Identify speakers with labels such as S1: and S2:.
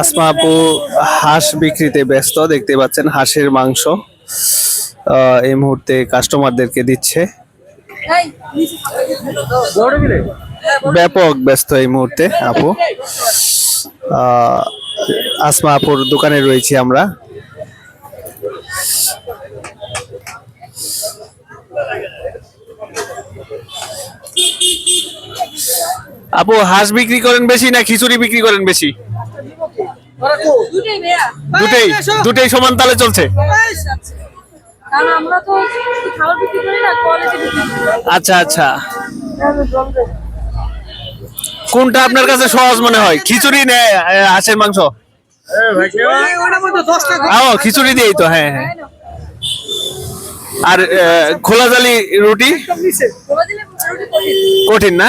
S1: আসমা আপু, হাঁস বিক্রিতে ব্যস্ত, দেখতে পাচ্ছেন হাঁসের মাংস। এই মুহূর্তে কাস্টমারদেরকে দিচ্ছে। ব্যাপক ব্যস্ত এই মুহূর্তে আপু। আসমা আপুর দোকানে রয়েছি আমরা। আপু হাঁস বিক্রি করেন বেশি না খিচুড়ি বিক্রি করেন বেশি?
S2: দুটোই
S1: দুটেই সমান তালে চলছে। আচ্ছা আচ্ছা। কোনটা আপনার কাছে সহজ মনে হয়? খিচুড়ি না এ, হাঁসের মাংস? ও খিচুড়ি দিয়েই তো হ্যাঁ হ্যাঁ। আর খোলা জালি রুটি? কঠিন না?